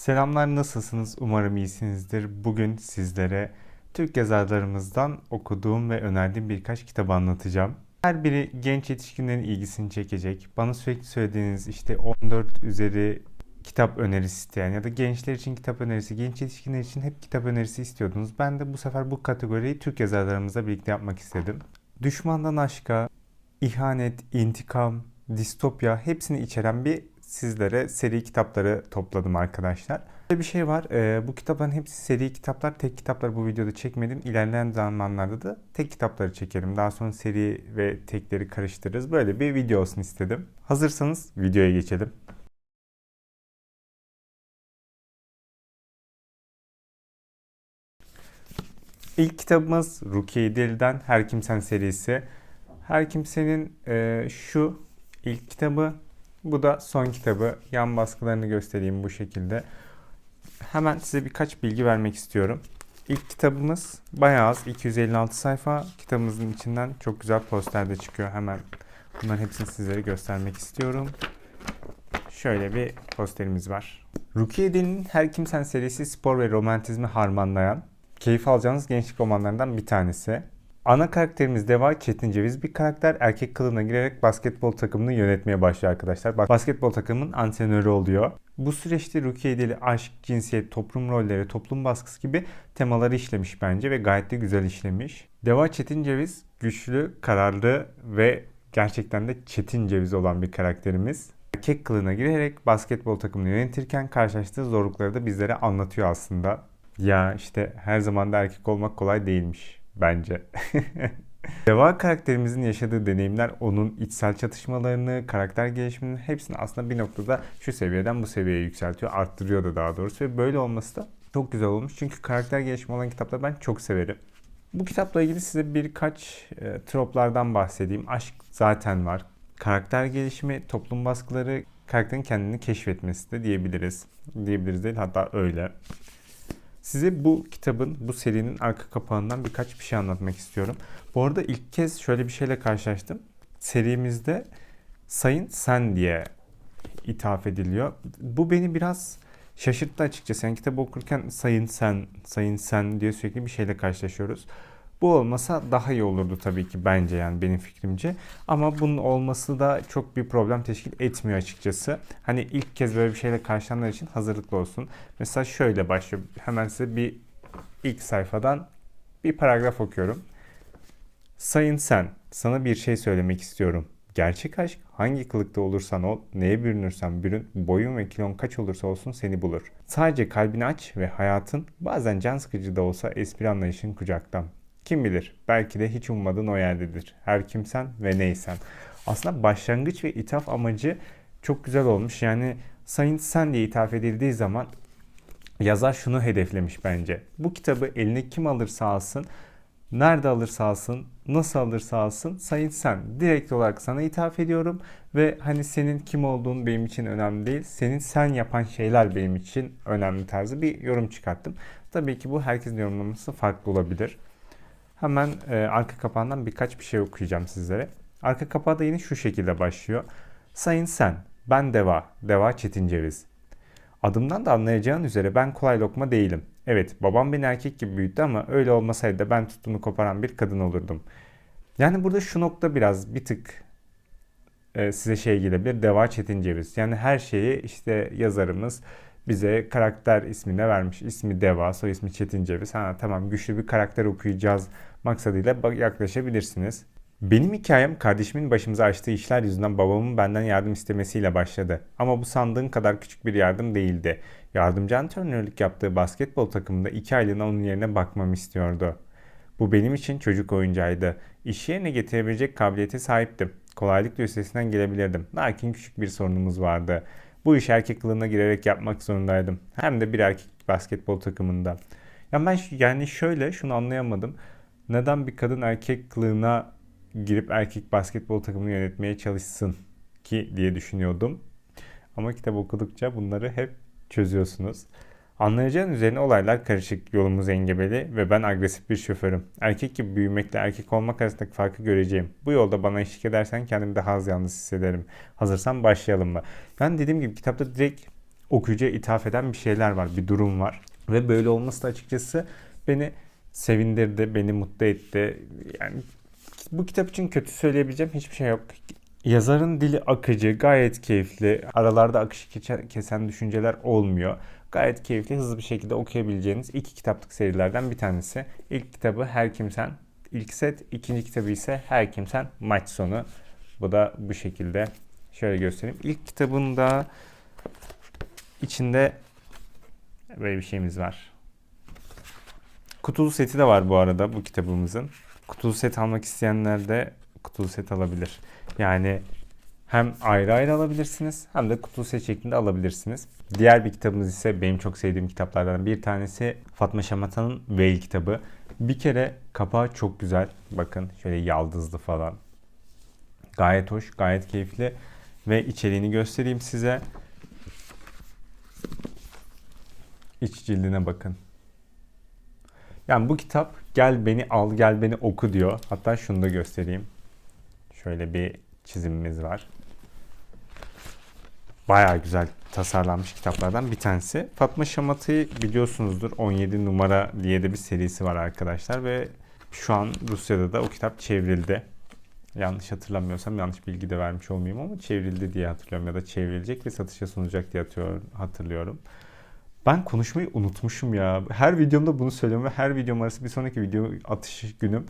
Selamlar nasılsınız? Umarım iyisinizdir. Bugün sizlere Türk yazarlarımızdan okuduğum ve önerdiğim birkaç kitabı anlatacağım. Her biri genç yetişkinlerin ilgisini çekecek. Bana sürekli söylediğiniz işte 14 üzeri kitap önerisi isteyen ya da gençler için kitap önerisi, genç yetişkinler için hep kitap önerisi istiyordunuz. Ben de bu sefer bu kategoriyi Türk yazarlarımızla birlikte yapmak istedim. Düşmandan aşka, ihanet, intikam, distopya hepsini içeren bir sizlere seri kitapları topladım arkadaşlar. Böyle bir şey var. e, bu kitapların hepsi seri kitaplar. Tek kitapları bu videoda çekmedim. İlerleyen zamanlarda da tek kitapları çekerim. Daha sonra seri ve tekleri karıştırırız. Böyle bir video olsun istedim. Hazırsanız videoya geçelim. İlk kitabımız Rukiye Deli'den Her Kimsen serisi. Her Kimse'nin e, şu ilk kitabı, bu da son kitabı. Yan baskılarını göstereyim bu şekilde. Hemen size birkaç bilgi vermek istiyorum. İlk kitabımız bayağı az, 256 sayfa. Kitabımızın içinden çok güzel poster de çıkıyor. Hemen bunların hepsini sizlere göstermek istiyorum. Şöyle bir posterimiz var. Rukiye Deli'nin Her Kimsen serisi spor ve romantizmi harmanlayan, keyif alacağınız gençlik romanlarından bir tanesi. Ana karakterimiz Deva Çetin Ceviz bir karakter erkek kılığına girerek basketbol takımını yönetmeye başlıyor arkadaşlar. Bas- Basketbol takımının antrenörü oluyor. Bu süreçte Rukiye Deli aşk, cinsiyet, toplum rolleri, toplum baskısı gibi temaları işlemiş bence ve gayet de güzel işlemiş. Deva Çetin Ceviz güçlü, kararlı ve gerçekten de çetin ceviz olan bir karakterimiz. Erkek kılığına girerek basketbol takımını yönetirken karşılaştığı zorlukları da bizlere anlatıyor aslında. Ya işte her zaman da erkek olmak kolay değilmiş bence. Deva karakterimizin yaşadığı deneyimler onun içsel çatışmalarını, karakter gelişimini hepsini aslında bir noktada şu seviyeden bu seviyeye yükseltiyor, arttırıyor da daha doğrusu ve böyle olması da çok güzel olmuş. Çünkü karakter gelişimi olan kitapları ben çok severim. Bu kitapla ilgili size birkaç e, troplardan bahsedeyim. Aşk zaten var. Karakter gelişimi, toplum baskıları, karakterin kendini keşfetmesi de diyebiliriz. Diyebiliriz değil hatta öyle. Size bu kitabın, bu serinin arka kapağından birkaç bir şey anlatmak istiyorum. Bu arada ilk kez şöyle bir şeyle karşılaştım. Serimizde Sayın Sen diye ithaf ediliyor. Bu beni biraz şaşırttı açıkçası. Yani kitabı okurken Sayın Sen, Sayın Sen diye sürekli bir şeyle karşılaşıyoruz. Bu olmasa daha iyi olurdu tabii ki bence yani benim fikrimce. Ama bunun olması da çok bir problem teşkil etmiyor açıkçası. Hani ilk kez böyle bir şeyle karşılananlar için hazırlıklı olsun. Mesela şöyle başlıyor. Hemen size bir ilk sayfadan bir paragraf okuyorum. Sayın sen, sana bir şey söylemek istiyorum. Gerçek aşk hangi kılıkta olursan ol, neye bürünürsen bürün, boyun ve kilon kaç olursa olsun seni bulur. Sadece kalbini aç ve hayatın bazen can sıkıcı da olsa espri anlayışın kucaktan. Kim bilir belki de hiç ummadığın o yerdedir. Her kimsen ve neysen. Aslında başlangıç ve ithaf amacı çok güzel olmuş. Yani sayın sen diye ithaf edildiği zaman yazar şunu hedeflemiş bence. Bu kitabı eline kim alırsa alsın, nerede alırsa alsın, nasıl alırsa alsın sayın sen. Direkt olarak sana ithaf ediyorum ve hani senin kim olduğun benim için önemli değil. Senin sen yapan şeyler benim için önemli tarzı bir yorum çıkarttım. Tabii ki bu herkesin yorumlaması farklı olabilir. Hemen e, arka kapağından birkaç bir şey okuyacağım sizlere. Arka kapağı da yine şu şekilde başlıyor. Sayın sen, ben Deva, Deva Çetin Ceviz. Adımdan da anlayacağın üzere ben kolay lokma değilim. Evet babam beni erkek gibi büyüttü ama öyle olmasaydı da ben tuttuğunu koparan bir kadın olurdum. Yani burada şu nokta biraz bir tık e, size şey gelebilir. Deva Çetin Ceviz. Yani her şeyi işte yazarımız bize karakter ismine vermiş. İsmi Deva, soy ismi Çetin Ceviz. Ha tamam güçlü bir karakter okuyacağız maksadıyla yaklaşabilirsiniz. Benim hikayem kardeşimin başımıza açtığı işler yüzünden babamın benden yardım istemesiyle başladı. Ama bu sandığın kadar küçük bir yardım değildi. Yardımcı antrenörlük yaptığı basketbol takımında iki aylığına onun yerine bakmamı istiyordu. Bu benim için çocuk oyuncağıydı. İşi yerine getirebilecek kabiliyete sahiptim. Kolaylıkla üstesinden gelebilirdim. Lakin küçük bir sorunumuz vardı. Bu işi erkek kılığına girerek yapmak zorundaydım. Hem de bir erkek basketbol takımında. Ya ben yani şöyle şunu anlayamadım. Neden bir kadın erkek kılığına girip erkek basketbol takımını yönetmeye çalışsın ki diye düşünüyordum. Ama kitap okudukça bunları hep çözüyorsunuz. Anlayacağın üzerine olaylar karışık, yolumuz engebeli ve ben agresif bir şoförüm. Erkek gibi büyümekle erkek olmak arasındaki farkı göreceğim. Bu yolda bana eşlik edersen kendimi daha az yalnız hissederim. Hazırsan başlayalım mı? Ben dediğim gibi kitapta direkt okuyucuya ithaf eden bir şeyler var, bir durum var. Ve böyle olması da açıkçası beni sevindirdi, beni mutlu etti. Yani bu kitap için kötü söyleyebileceğim hiçbir şey yok. Yazarın dili akıcı, gayet keyifli. Aralarda akışı kesen düşünceler olmuyor. Gayet keyifli, hızlı bir şekilde okuyabileceğiniz iki kitaplık serilerden bir tanesi. İlk kitabı Her Kimsen, ilk set. ikinci kitabı ise Her Kimsen Maç Sonu. Bu da bu şekilde. Şöyle göstereyim. İlk kitabında içinde böyle bir şeyimiz var. Kutulu seti de var bu arada bu kitabımızın. Kutulu set almak isteyenler de kutulu set alabilir. Yani hem ayrı ayrı alabilirsiniz hem de kutulu set şeklinde alabilirsiniz. Diğer bir kitabımız ise benim çok sevdiğim kitaplardan bir tanesi Fatma Şamata'nın Veil kitabı. Bir kere kapağı çok güzel. Bakın şöyle yaldızlı falan. Gayet hoş, gayet keyifli. Ve içeriğini göstereyim size. İç cildine bakın. Yani bu kitap gel beni al, gel beni oku diyor. Hatta şunu da göstereyim. Şöyle bir çizimimiz var. Baya güzel tasarlanmış kitaplardan bir tanesi. Fatma Şamat'ı biliyorsunuzdur. 17 numara diye de bir serisi var arkadaşlar ve şu an Rusya'da da o kitap çevrildi. Yanlış hatırlamıyorsam yanlış bilgi de vermiş olmayayım ama çevrildi diye hatırlıyorum ya da çevrilecek ve satışa sunulacak diye hatırlıyorum. Ben konuşmayı unutmuşum ya. Her videomda bunu söylüyorum ve her videom arası bir sonraki video atış günüm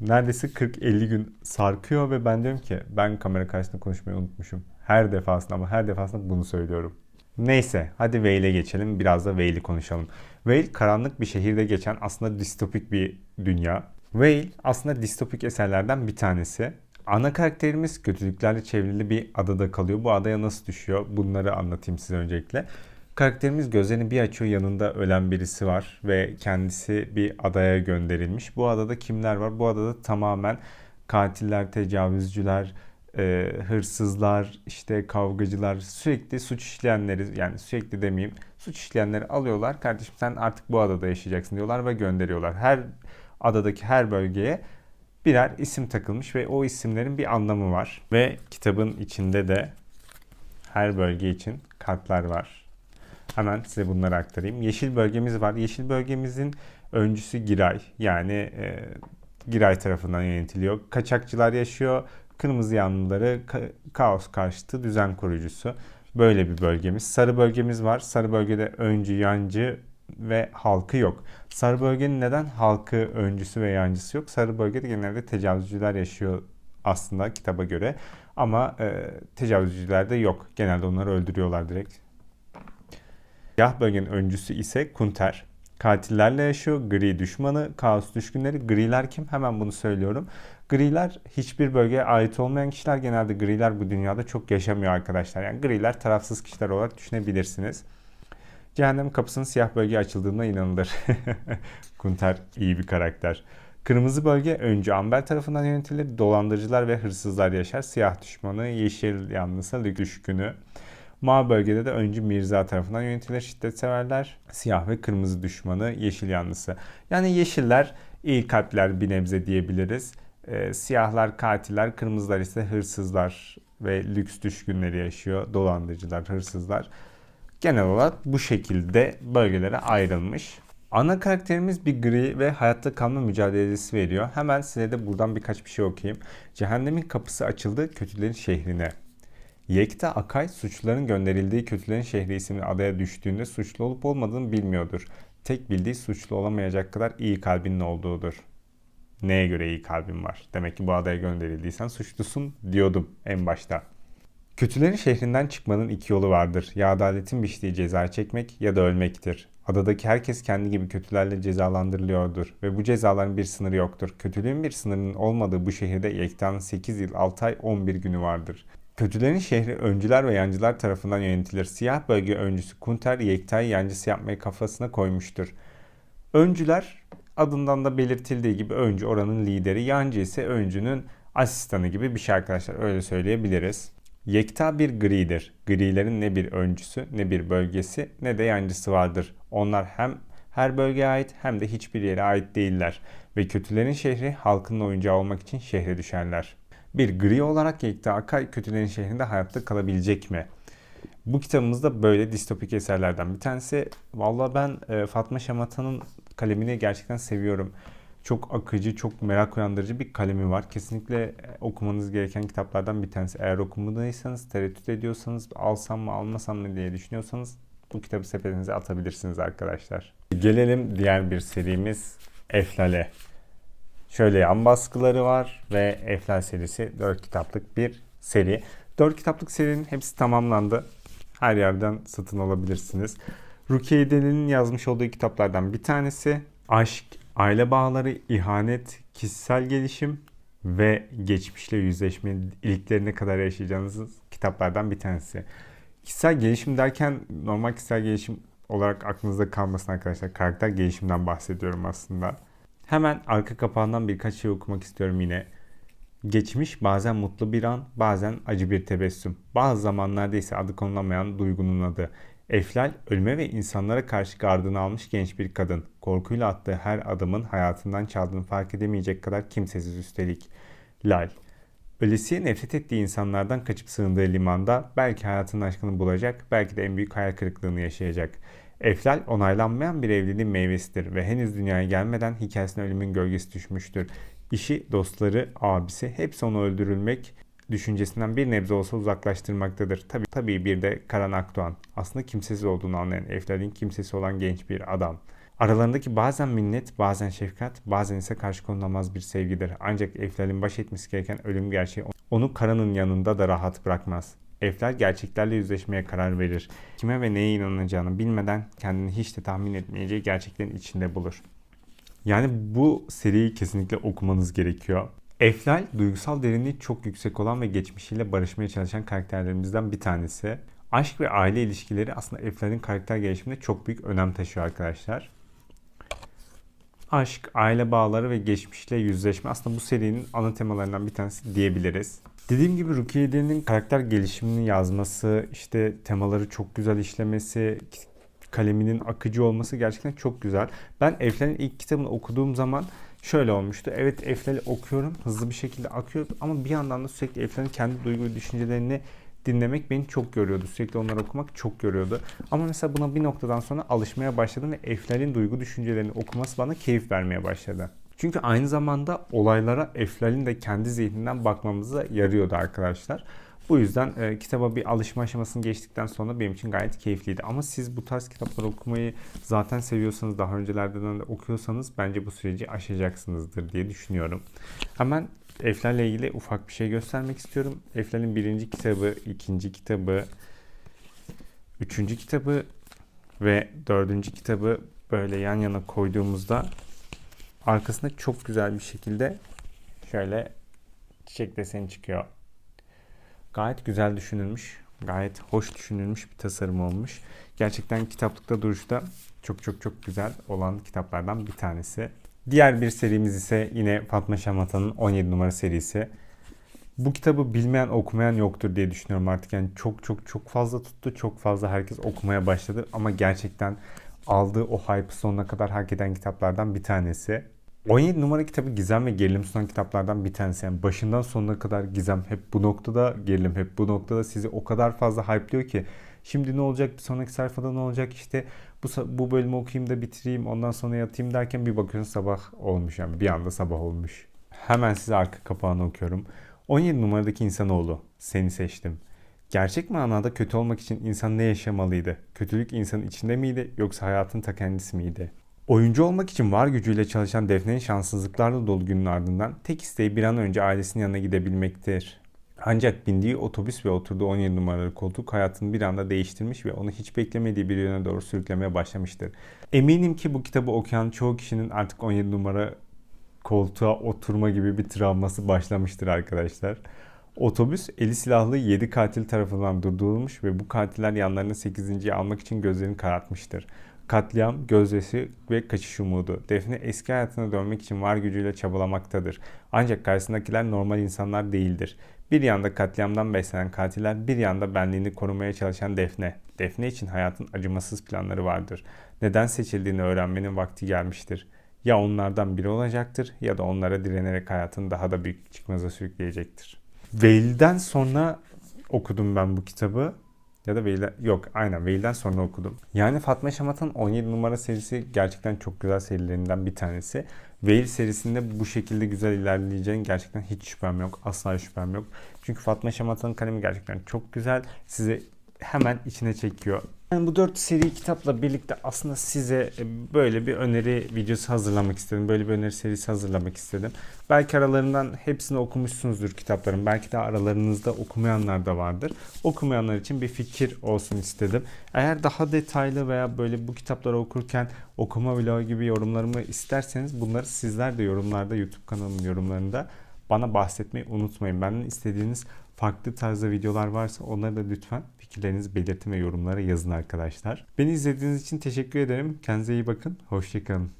neredeyse 40-50 gün sarkıyor ve ben diyorum ki ben kamera karşısında konuşmayı unutmuşum. Her defasında ama her defasında bunu söylüyorum. Neyse hadi Vale'e geçelim biraz da Vale'i konuşalım. Vale karanlık bir şehirde geçen aslında distopik bir dünya. Vale aslında distopik eserlerden bir tanesi. Ana karakterimiz kötülüklerle çevrili bir adada kalıyor. Bu adaya nasıl düşüyor? Bunları anlatayım size öncelikle. Karakterimiz gözlerini bir açıyor yanında ölen birisi var ve kendisi bir adaya gönderilmiş. Bu adada kimler var? Bu adada tamamen katiller, tecavüzcüler, e, hırsızlar, işte kavgacılar, sürekli suç işleyenleri yani sürekli demeyeyim suç işleyenleri alıyorlar. Kardeşim sen artık bu adada yaşayacaksın diyorlar ve gönderiyorlar. Her adadaki her bölgeye birer isim takılmış ve o isimlerin bir anlamı var. Ve kitabın içinde de her bölge için kartlar var. Hemen size bunları aktarayım. Yeşil bölgemiz var. Yeşil bölgemizin öncüsü Giray. Yani e, Giray tarafından yönetiliyor. Kaçakçılar yaşıyor. Kırmızı yanlıları ka- kaos karşıtı düzen kurucusu. Böyle bir bölgemiz. Sarı bölgemiz var. Sarı bölgede öncü, yancı ve halkı yok. Sarı bölgenin neden halkı, öncüsü ve yancısı yok? Sarı bölgede genelde tecavüzcüler yaşıyor aslında kitaba göre. Ama e, tecavüzcüler de yok. Genelde onları öldürüyorlar direkt. Bölgenin öncüsü ise Kunter. Katillerle yaşıyor. Gri düşmanı, kaos düşkünleri. Griler kim? Hemen bunu söylüyorum. Griler hiçbir bölgeye ait olmayan kişiler. Genelde griler bu dünyada çok yaşamıyor arkadaşlar. Yani griler tarafsız kişiler olarak düşünebilirsiniz. Cehennem kapısının siyah bölge açıldığına inanılır. Kunter iyi bir karakter. Kırmızı bölge önce Amber tarafından yönetilir. Dolandırıcılar ve hırsızlar yaşar. Siyah düşmanı, yeşil yanlısı, düşkünü. Mavi bölgede de önce Mirza tarafından yönetilir şiddet severler. Siyah ve kırmızı düşmanı, yeşil yanlısı. Yani yeşiller iyi kalpler bir nebze diyebiliriz. E, siyahlar katiller, kırmızılar ise hırsızlar ve lüks düşkünleri yaşıyor. Dolandırıcılar, hırsızlar. Genel olarak bu şekilde bölgelere ayrılmış. Ana karakterimiz bir gri ve hayatta kalma mücadelesi veriyor. Hemen size de buradan birkaç bir şey okuyayım. Cehennemin kapısı açıldı kötülerin şehrine. Yekta Akay suçluların gönderildiği kötülerin şehri isimli adaya düştüğünde suçlu olup olmadığını bilmiyordur. Tek bildiği suçlu olamayacak kadar iyi kalbinin olduğudur. Neye göre iyi kalbin var? Demek ki bu adaya gönderildiysen suçlusun diyordum en başta. Kötülerin şehrinden çıkmanın iki yolu vardır. Ya adaletin biçtiği ceza çekmek ya da ölmektir. Adadaki herkes kendi gibi kötülerle cezalandırılıyordur ve bu cezaların bir sınırı yoktur. Kötülüğün bir sınırının olmadığı bu şehirde Yekta'nın 8 yıl 6 ay 11 günü vardır. Kötülerin şehri öncüler ve yancılar tarafından yönetilir. Siyah bölge öncüsü Kunter Yekta'yı yancısı yapmayı kafasına koymuştur. Öncüler adından da belirtildiği gibi öncü oranın lideri, yancı ise öncünün asistanı gibi bir şey arkadaşlar öyle söyleyebiliriz. Yekta bir gridir. Grilerin ne bir öncüsü, ne bir bölgesi, ne de yancısı vardır. Onlar hem her bölgeye ait hem de hiçbir yere ait değiller ve kötülerin şehri halkın oyuncağı olmak için şehre düşerler. Bir gri olarak Yekta Akay kötülerin şehrinde hayatta kalabilecek mi? Bu kitabımız da böyle distopik eserlerden bir tanesi. Valla ben e, Fatma Şamata'nın kalemini gerçekten seviyorum. Çok akıcı, çok merak uyandırıcı bir kalemi var. Kesinlikle e, okumanız gereken kitaplardan bir tanesi. Eğer okumadıysanız, tereddüt ediyorsanız, alsam mı almasam mı diye düşünüyorsanız bu kitabı sepetinize atabilirsiniz arkadaşlar. Gelelim diğer bir serimiz Eflale. Şöyle yan baskıları var ve Eflal serisi 4 kitaplık bir seri. 4 kitaplık serinin hepsi tamamlandı. Her yerden satın alabilirsiniz. Rukiye Eden'in yazmış olduğu kitaplardan bir tanesi. Aşk, aile bağları, ihanet, kişisel gelişim ve geçmişle yüzleşme iliklerine kadar yaşayacağınız kitaplardan bir tanesi. Kişisel gelişim derken normal kişisel gelişim olarak aklınızda kalmasın arkadaşlar. Karakter gelişimden bahsediyorum aslında. Hemen arka kapağından birkaç şey okumak istiyorum yine. Geçmiş bazen mutlu bir an, bazen acı bir tebessüm. Bazı zamanlarda ise adı konulamayan duygunun adı. Eflal, ölüme ve insanlara karşı gardını almış genç bir kadın. Korkuyla attığı her adımın hayatından çaldığını fark edemeyecek kadar kimsesiz üstelik. Lal, Ölesiye nefret ettiği insanlardan kaçıp sığındığı limanda belki hayatının aşkını bulacak, belki de en büyük hayal kırıklığını yaşayacak. Eflal onaylanmayan bir evliliğin meyvesidir ve henüz dünyaya gelmeden hikayesine ölümün gölgesi düşmüştür. İşi, dostları, abisi hepsi onu öldürülmek düşüncesinden bir nebze olsa uzaklaştırmaktadır. Tabii, tabii bir de Karan Akdoğan. Aslında kimsesiz olduğunu anlayan Eflal'in kimsesi olan genç bir adam. Aralarındaki bazen minnet, bazen şefkat, bazen ise karşı konulamaz bir sevgidir. Ancak Eflal'in baş etmesi gereken ölüm gerçeği onu Karan'ın yanında da rahat bırakmaz. Eflal gerçeklerle yüzleşmeye karar verir. Kime ve neye inanacağını bilmeden kendini hiç de tahmin etmeyeceği gerçeklerin içinde bulur. Yani bu seriyi kesinlikle okumanız gerekiyor. Eflal duygusal derinliği çok yüksek olan ve geçmişiyle barışmaya çalışan karakterlerimizden bir tanesi. Aşk ve aile ilişkileri aslında Eflal'in karakter gelişiminde çok büyük önem taşıyor arkadaşlar. Aşk, aile bağları ve geçmişle yüzleşme aslında bu serinin ana temalarından bir tanesi diyebiliriz. Dediğim gibi Rukiye Eden'in karakter gelişimini yazması, işte temaları çok güzel işlemesi, kaleminin akıcı olması gerçekten çok güzel. Ben Eflen'in ilk kitabını okuduğum zaman şöyle olmuştu. Evet Eflen'i okuyorum, hızlı bir şekilde akıyor ama bir yandan da sürekli Eflen'in kendi duygu ve düşüncelerini dinlemek beni çok görüyordu. Sürekli onları okumak çok görüyordu. Ama mesela buna bir noktadan sonra alışmaya başladım ve Eflen'in duygu düşüncelerini okuması bana keyif vermeye başladı. Çünkü aynı zamanda olaylara Eflal'in de kendi zihninden bakmamıza yarıyordu arkadaşlar. Bu yüzden e, kitaba bir alışma aşamasını geçtikten sonra benim için gayet keyifliydi. Ama siz bu tarz kitapları okumayı zaten seviyorsanız, daha öncelerden de okuyorsanız bence bu süreci aşacaksınızdır diye düşünüyorum. Hemen Eflal'le ilgili ufak bir şey göstermek istiyorum. Eflal'in birinci kitabı, ikinci kitabı, üçüncü kitabı ve dördüncü kitabı böyle yan yana koyduğumuzda arkasında çok güzel bir şekilde şöyle çiçek deseni çıkıyor. Gayet güzel düşünülmüş, gayet hoş düşünülmüş bir tasarım olmuş. Gerçekten kitaplıkta duruşta çok çok çok güzel olan kitaplardan bir tanesi. Diğer bir serimiz ise yine Fatma Şamata'nın 17 numara serisi. Bu kitabı bilmeyen okumayan yoktur diye düşünüyorum artık. Yani çok çok çok fazla tuttu. Çok fazla herkes okumaya başladı. Ama gerçekten aldığı o hype sonuna kadar hak eden kitaplardan bir tanesi. 17 numara kitabı gizem ve gerilim sunan kitaplardan bir tanesi. Yani başından sonuna kadar gizem hep bu noktada, gerilim hep bu noktada sizi o kadar fazla hype'lıyor ki şimdi ne olacak, bir sonraki sayfada ne olacak işte bu, bu bölümü okuyayım da bitireyim ondan sonra yatayım derken bir bakıyorsun sabah olmuş yani bir anda sabah olmuş. Hemen size arka kapağını okuyorum. 17 numaradaki insanoğlu seni seçtim. Gerçek manada kötü olmak için insan ne yaşamalıydı? Kötülük insanın içinde miydi yoksa hayatın ta kendisi miydi? Oyuncu olmak için var gücüyle çalışan Defne'nin şanssızlıklarla dolu günün ardından tek isteği bir an önce ailesinin yanına gidebilmektir. Ancak bindiği otobüs ve oturduğu 17 numaralı koltuk hayatını bir anda değiştirmiş ve onu hiç beklemediği bir yöne doğru sürüklemeye başlamıştır. Eminim ki bu kitabı okuyan çoğu kişinin artık 17 numara koltuğa oturma gibi bir travması başlamıştır arkadaşlar. Otobüs eli silahlı 7 katil tarafından durdurulmuş ve bu katiller yanlarına 8.yi almak için gözlerini karartmıştır. Katliam, gözyaşı ve kaçış umudu. Defne eski hayatına dönmek için var gücüyle çabalamaktadır. Ancak karşısındakiler normal insanlar değildir. Bir yanda katliamdan beslenen katiller, bir yanda benliğini korumaya çalışan Defne. Defne için hayatın acımasız planları vardır. Neden seçildiğini öğrenmenin vakti gelmiştir. Ya onlardan biri olacaktır ya da onlara direnerek hayatın daha da büyük çıkmaza sürükleyecektir. Veil'den sonra okudum ben bu kitabı Ya da Veil'den, yok aynen Veil'den sonra okudum. Yani Fatma Şamat'ın 17 numara serisi gerçekten çok güzel serilerinden bir tanesi. Veil serisinde bu şekilde güzel ilerleyeceğin gerçekten hiç şüphem yok. Asla şüphem yok. Çünkü Fatma Şamat'ın kalemi gerçekten çok güzel. Sizi hemen içine çekiyor. Ben bu dört seri kitapla birlikte aslında size e, böyle bir öneri videosu hazırlamak istedim. Böyle bir öneri serisi hazırlamak istedim. Belki aralarından hepsini okumuşsunuzdur kitapların. Belki de aralarınızda okumayanlar da vardır. Okumayanlar için bir fikir olsun istedim. Eğer daha detaylı veya böyle bu kitapları okurken okuma vlogu gibi yorumlarımı isterseniz bunları sizler de yorumlarda YouTube kanalımın yorumlarında bana bahsetmeyi unutmayın. Benden istediğiniz farklı tarzda videolar varsa onları da lütfen fikirlerinizi belirtin ve yorumlara yazın arkadaşlar. Beni izlediğiniz için teşekkür ederim. Kendinize iyi bakın. Hoşçakalın.